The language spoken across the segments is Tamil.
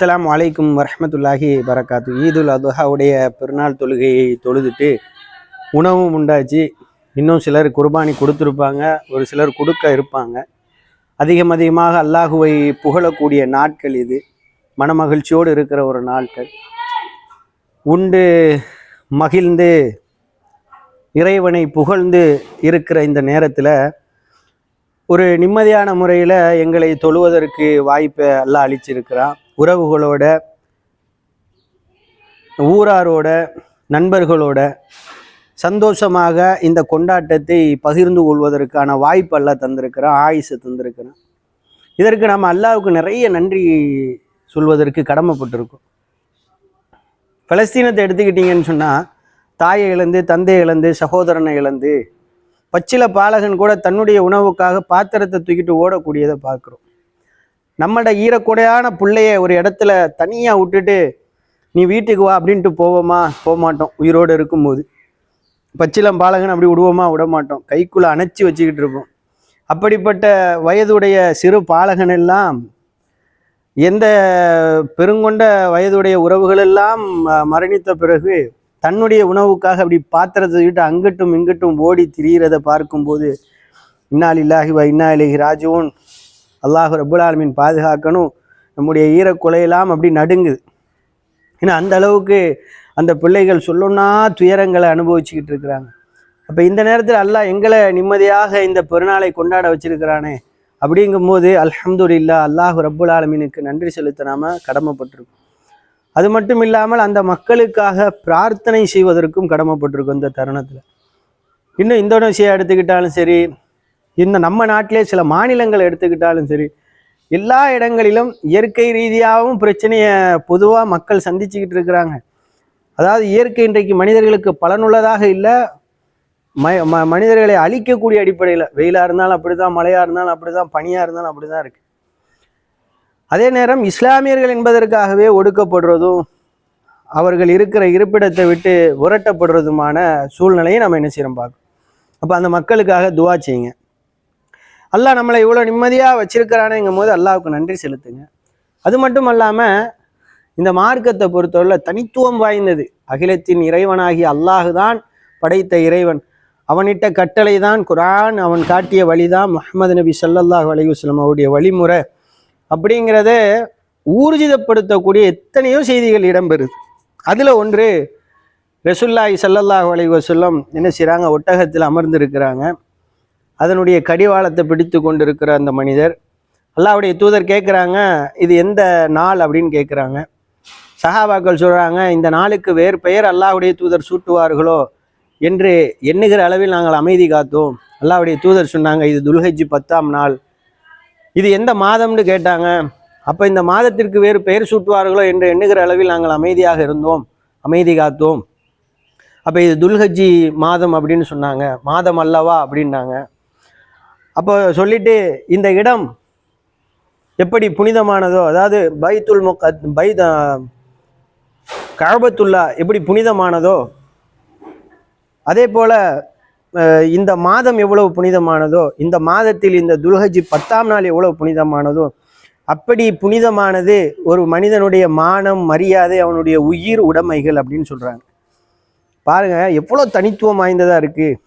அஸ்லாம் அலைக்கும் வரமத்துல்லாஹி வரகாத்து. ஈதுல் அதுஹாவுடைய பெருநாள் தொழுகையை தொழுதுட்டு உணவும் உண்டாச்சு. இன்னும் சிலர் குர்பானி கொடுத்துருப்பாங்க. ஒரு சிலர் கொடுக்க இருப்பாங்க. அதிகம் அதிகமாக அல்லாஹுவை புகழக்கூடிய நாட்கள் இது. மனமகிழ்ச்சியோடு இருக்கிற ஒரு நாட்கள். உண்டு மகிழ்ந்து இறைவனை புகழ்ந்து இருக்கிற இந்த நேரத்தில் ஒரு நிம்மதியான முறையில் எங்களை தொழுவதற்கு வாய்ப்பை அல்லாஹ் அளிச்சிருக்கிறான். உறவுகளோட ஊராரோட நண்பர்களோட சந்தோஷமாக இந்த கொண்டாட்டத்தை பகிர்ந்து கொள்வதற்கான வாய்ப்பு அல்லாஹ் தந்திருக்கிறான் ஆயுசு தந்திருக்கிறான். இதற்கு நம்ம அல்லாவுக்கு நிறைய நன்றி சொல்வதற்கு கடமைப்பட்டிருக்கோம். பலஸ்தீனத்தை எடுத்துக்கிட்டிங்கன்னு சொன்னால் தாயை இழந்து தந்தையை இழந்து சகோதரனை இழந்து பச்சில பாலகன் கூட தன்னுடைய உணவுக்காக பாத்திரத்தை தூக்கிட்டு ஓடக்கூடியதை பார்க்குறோம். நம்மட ஈரக்குடையான பிள்ளைய ஒரு இடத்துல தனியாக விட்டுட்டு நீ வீட்டுக்கு வா அப்படின்ட்டு போவோமா? போக மாட்டோம் உயிரோடு இருக்கும்போது. பச்சிலம் பாலகன் அப்படி விடுவோமா? விட மாட்டோம் கைக்குள்ளே அணைச்சி வச்சுக்கிட்டு இருப்போம். அப்படிப்பட்ட வயதுடைய சிறு பாலகன் எல்லாம் எந்த பெருங்கொண்ட வயதுடைய உறவுகளெல்லாம் மரணித்த பிறகு தன்னுடைய உணவுக்காக அப்படி பாத்திரத்தை விட்டு அங்கிட்டும் இங்கிட்டும் ஓடி திரியிறதை பார்க்கும்போது இன்னால் வா இன்னா இலகி ராஜுவன் அல்லாஹு ரபுல் ஆலமீன் பாதுகாக்கணும். நம்முடைய ஈரக்குலையெல்லாம் அப்படி நடுங்குது. ஏன்னா அந்த அளவுக்கு அந்த பிள்ளைகள் சொல்லணும்னா துயரங்களை அனுபவிச்சுக்கிட்டு இருக்கிறாங்க. அப்போ இந்த நேரத்தில் அல்லாஹ் எங்களை நிம்மதியாக இந்த பெருநாளை கொண்டாட வச்சிருக்கிறானே அப்படிங்கும்போது அல்ஹம்துலில்லா அல்லாஹ் ரப்புல் ஆலமீனுக்கு நன்றி செலுத்த கடமைப்பட்டிருக்கும் கடமைப்பட்டிருக்கோம். அது மட்டும் இல்லாமல் அந்த மக்களுக்காக பிரார்த்தனை செய்வதற்கும் கடமைப்பட்டிருக்கும் இந்த தருணத்தில். இன்னும் இந்தோனேஷியா எடுத்துக்கிட்டாலும் சரி இந்த நம்ம நாட்டிலே சில மாநிலங்களை எடுத்துக்கிட்டாலும் சரி எல்லா இடங்களிலும் இயற்கை ரீதியாகவும் பிரச்சனையை பொதுவாக மக்கள் சந்திச்சுக்கிட்டு இருக்கிறாங்க. அதாவது இயற்கை இன்றைக்கு மனிதர்களுக்கு பலனுள்ளதாக இல்லை ம ம- மனிதர்களை அழிக்கக்கூடிய அடிப்படையில் வெயிலாக இருந்தாலும் அப்படி தான் மழையாக இருந்தாலும் அப்படி தான் பனியாக இருந்தாலும் அப்படிதான் இருக்குது அதே நேரம் இஸ்லாமியர்கள் என்பதற்காகவே ஒடுக்கப்படுறதும் அவர்கள் இருக்கிற இருப்பிடத்தை விட்டு உரட்டப்படுறதுமான சூழ்நிலையை நம்ம என்ன செய்கிறோம் பார்க்கணும். அப்போ அந்த மக்களுக்காக துவா செய்யுங்க. அல்லாஹ் நம்மளை இவ்வளோ நிம்மதியாக வச்சிருக்கிறானேங்கும் போது அல்லாவுக்கு நன்றி செலுத்துங்க. அது மட்டும் அல்லாமல் இந்த மார்க்கத்தை பொறுத்தவரை தனித்துவம் வாய்ந்தது. அகிலத்தின் இறைவனாகிய அல்லாஹ் தான் படைத்த இறைவன். அவனிட்ட கட்டளை தான் குரான் அவன் காட்டிய வழிதான் முகமது நபி சல்லல்லாஹ் அலையுஸ்லம் அவருடைய வழிமுறை. அப்படிங்கிறத ஊர்ஜிதப்படுத்தக்கூடிய எத்தனையோ செய்திகள் இடம்பெறுது. அதில் ஒன்று ரசுல்லாஹி சல்லல்லாஹ் அலைஹி என்ன செய்கிறாங்க ஒட்டகத்தில் அமர்ந்திருக்கிறாங்க. அதனுடைய கடிவாளத்தை பிடித்து கொண்டிருக்கிற அந்த மனிதர். அல்லாவுடைய தூதர் கேட்குறாங்க இது எந்த நாள்? அப்படின்னு கேட்குறாங்க. சஹாபாக்கள் சொல்கிறாங்க இந்த நாளுக்கு வேறு பெயர் அல்லாவுடைய தூதர் சூட்டுவார்களோ? என்று எண்ணுகிற அளவில் நாங்கள் அமைதி காத்தோம். அல்லாவுடைய தூதர் சொன்னாங்க இது துல்ஹஜி பத்தாம் நாள். இது எந்த மாதம்னு கேட்டாங்க. அப்போ இந்த மாதத்திற்கு வேறு பெயர் சூட்டுவார்களோ? என்று எண்ணுகிற அளவில் நாங்கள் அமைதியாக இருந்தோம். அமைதி காத்தோம். அப்போ இது துல்ஹஜி மாதம் அப்படின்னு சொன்னாங்க. மாதம் அல்லவா அப்படின்னாங்க. அப்போ சொல்லிட்டு இந்த இடம் எப்படி புனிதமானதோ அதாவது பைத்துல் முக் பைத கழபத்துல்லா எப்படி புனிதமானதோ அதே போல் இந்த மாதம் எவ்வளவு புனிதமானதோ இந்த மாதத்தில் இந்த துல்ஹஜி பத்தாம் நாள் எவ்வளவு புனிதமானதோ அப்படி புனிதமானது ஒரு மனிதனுடைய மானம் மரியாதை அவனுடைய உயிர் உடைமைகள் அப்படின்னு சொல்கிறாங்க பாருங்க எவ்வளோ தனித்துவம் வாய்ந்ததாக இருக்குது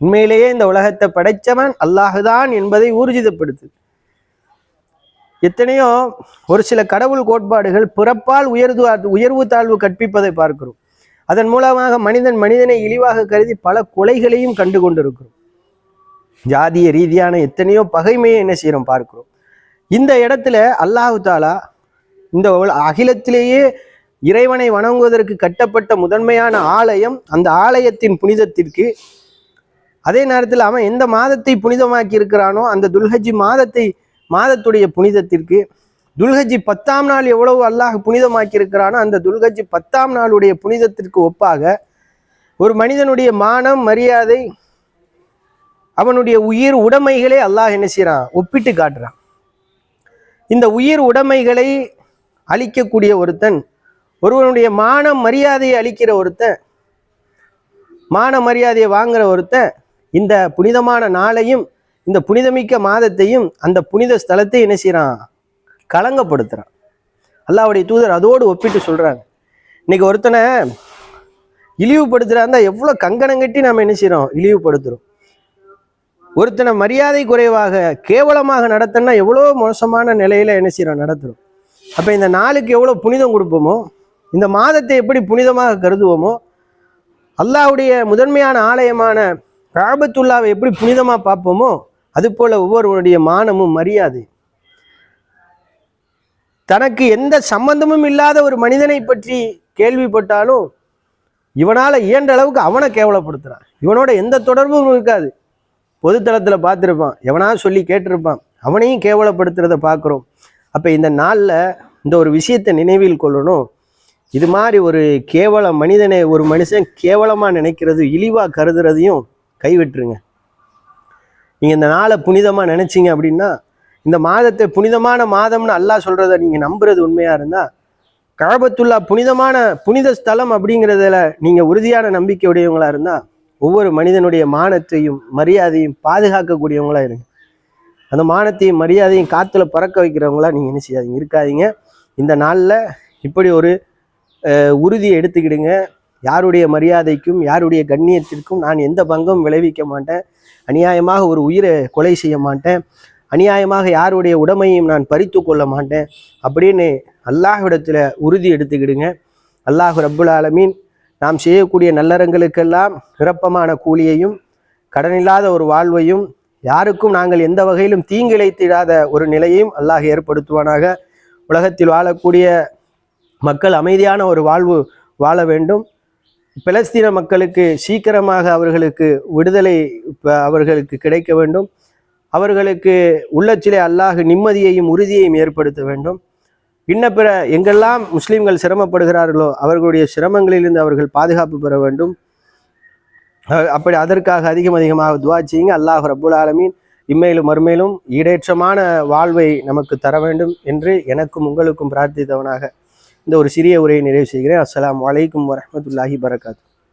உண்மையிலேயே இந்த உலகத்தை படைச்சவன் அல்லாஹுதான் என்பதை ஊர்ஜிதப்படுத்து. எத்தனையோ ஒரு சில கடவுள் கோட்பாடுகள் பிறப்பால் உயர்வு உயர்வு தாழ்வு கற்பிப்பதை பார்க்கிறோம். அதன் மூலமாக மனிதன் மனிதனை இழிவாக கருதி பல கொலைகளையும் கண்டு கொண்டிருக்கிறோம் ஜாதிய ரீதியான எத்தனையோ பகைமையை என்ன செய்யறோம் பார்க்கிறோம். இந்த இடத்துல அல்லாஹு தாலா இந்த அகிலத்திலேயே இறைவனை வணங்குவதற்கு கட்டப்பட்ட முதன்மையான ஆலயம் அந்த ஆலயத்தின் புனிதத்திற்கு அதே நேரத்தில் அவன் எந்த மாதத்தை புனிதமாக்கி இருக்கிறானோ அந்த துல்ஹஜி மாதத்தை மாதத்துடைய புனிதத்திற்கு துல்ஹஜி பத்தாம் நாள் எவ்வளவு அல்லாஹ் புனிதமாக்கி இருக்கிறானோ அந்த துல்ஹஜி பத்தாம் நாளுடைய புனிதத்திற்கு ஒப்பாக ஒரு மனிதனுடைய மானம் மரியாதை அவனுடைய உயிர் உடைமைகளே அல்லாஹ் என்ன செய்கிறான் ஒப்பிட்டு காட்டுறான். இந்த உயிர் உடைமைகளை அழிக்கக்கூடிய ஒருத்தன் ஒருவனுடைய மானம் மரியாதையை அளிக்கிற ஒருத்தன் மான மரியாதையை வாங்குற ஒருத்தன் இந்த புனிதமான நாளையும் இந்த புனிதமிக்க மாதத்தையும் அந்த புனித ஸ்தலத்தை என்ன செய்கிறான் கலங்கப்படுத்துகிறான் அல்லாவுடைய தூதர் அதோடு ஒப்பிட்டு சொல்கிறாங்க இன்னைக்கு ஒருத்தனை இழிவுபடுத்துறா எவ்வளோ கங்கணம் கட்டி நம்ம என்ன செய்கிறோம் இழிவுபடுத்துகிறோம் ஒருத்தனை மரியாதை குறைவாக கேவலமாக நடத்தினா எவ்வளோ மோசமான நிலையில் என்ன செய்கிறோம் நடத்துகிறோம் அப்போ இந்த நாளுக்கு எவ்வளோ புனிதம் கொடுப்போமோ இந்த மாதத்தை எப்படி புனிதமாக கருதுவோமோ அல்லாவுடைய முதன்மையான ஆலயமான காபத்துல்லாவை எப்படி புனிதமாக பார்ப்போமோ அதுபோல ஒவ்வொருவருடைய மானமும் மரியாதை. தனக்கு எந்த சம்பந்தமும் இல்லாத ஒரு மனிதனை பற்றி கேள்விப்பட்டாலும் இவனால் இயன்ற அளவுக்கு அவனை கேவலப்படுத்துகிறான் இவனோட எந்த தொடர்பும் இருக்காது. பொதுத்தளத்தில் பார்த்துருப்பான். எவனா சொல்லி கேட்டிருப்பான். அவனையும் கேவலப்படுத்துறத பார்க்குறோம். அப்போ இந்த நாளில் இந்த ஒரு விஷயத்தை நினைவில் கொள்ளணும். இது மாதிரி ஒரு கேவல மனிதனை ஒரு மனுஷன் கேவலமாக நினைக்கிறது இழிவாக கருதுறதையும் கைவிட்டுருங்க. நீங்கள் இந்த நாளை புனிதமாக நினச்சிங்க அப்படின்னா இந்த மாதத்தை புனிதமான மாதம்னு அல்லாஹ் சொல்கிறத நீங்கள் நம்புறது உண்மையாக இருந்தால் கழபத்துல்லா புனிதமான புனித ஸ்தலம் அப்படிங்கிறதுல நீங்கள் உறுதியான நம்பிக்கை உடையவங்களாக இருந்தால் ஒவ்வொரு மனிதனுடைய மானத்தையும் மரியாதையும் பாதுகாக்கக்கூடியவங்களாக இருங்க. அந்த மானத்தையும் மரியாதையும் காற்றுல பறக்க வைக்கிறவங்களா நீங்கள் என்ன செய்யாதீங்க இருக்காதீங்க. இந்த நாளில் இப்படி ஒரு உறுதியை எடுத்துக்கிடுங்க. யாருடைய மரியாதைக்கும் யாருடைய கண்ணியத்திற்கும் நான் எந்த பங்கும் விளைவிக்க மாட்டேன். அநியாயமாக ஒரு உயிரை கொலை செய்ய மாட்டேன். அநியாயமாக யாருடைய உடமையும் நான் பறித்து கொள்ள மாட்டேன். அப்படின்னு அல்லாஹ்விடத்தில் உறுதி எடுத்துக்கிடுங்க. அல்லாஹ் ரப்புல் ஆலமீன் நாம் செய்யக்கூடிய நல்லறங்களுக்கெல்லாம் நிரப்பமான கூலியையும் கடனில்லாத ஒரு வாழ்வையும் யாருக்கும் நாங்கள் எந்த வகையிலும் தீங்கிழைத்திடாத ஒரு நிலையையும் அல்லாஹ் ஏற்படுத்துவானாக. உலகத்தில் வாழக்கூடிய மக்கள் அமைதியான ஒரு வாழ்வு வாழ வேண்டும். பலஸ்தீன மக்களுக்கு சீக்கிரமாக அவர்களுக்கு விடுதலை அவர்களுக்கு கிடைக்க வேண்டும். அவர்களுக்கு உள்ளச்சிலே அல்லாஹ் நிம்மதியையும் உறுதியையும் ஏற்படுத்த வேண்டும். இன்ன பிற எங்கெல்லாம் முஸ்லீம்கள் சிரமப்படுகிறார்களோ அவர்களுடைய சிரமங்களிலிருந்து அவர்கள் பாதுகாப்பு பெற வேண்டும். அப்படி அதற்காக அதிகம் அதிகமாக துவா செய்யுங்க. அல்லாஹ் ரபுல் ஆலமீன் இம்மையிலும் மறுமையிலும் ஈடேற்றமான வாழ்வை நமக்கு தர வேண்டும் என்று எனக்கும் உங்களுக்கும் பிரார்த்தித்தவனாக இந்த ஒரு சிறிய உரையை நிறைவு செய்கிறேன். அஸ்லாம் வலைக்கம் வரமத்துல்லாஹி வரகாத்து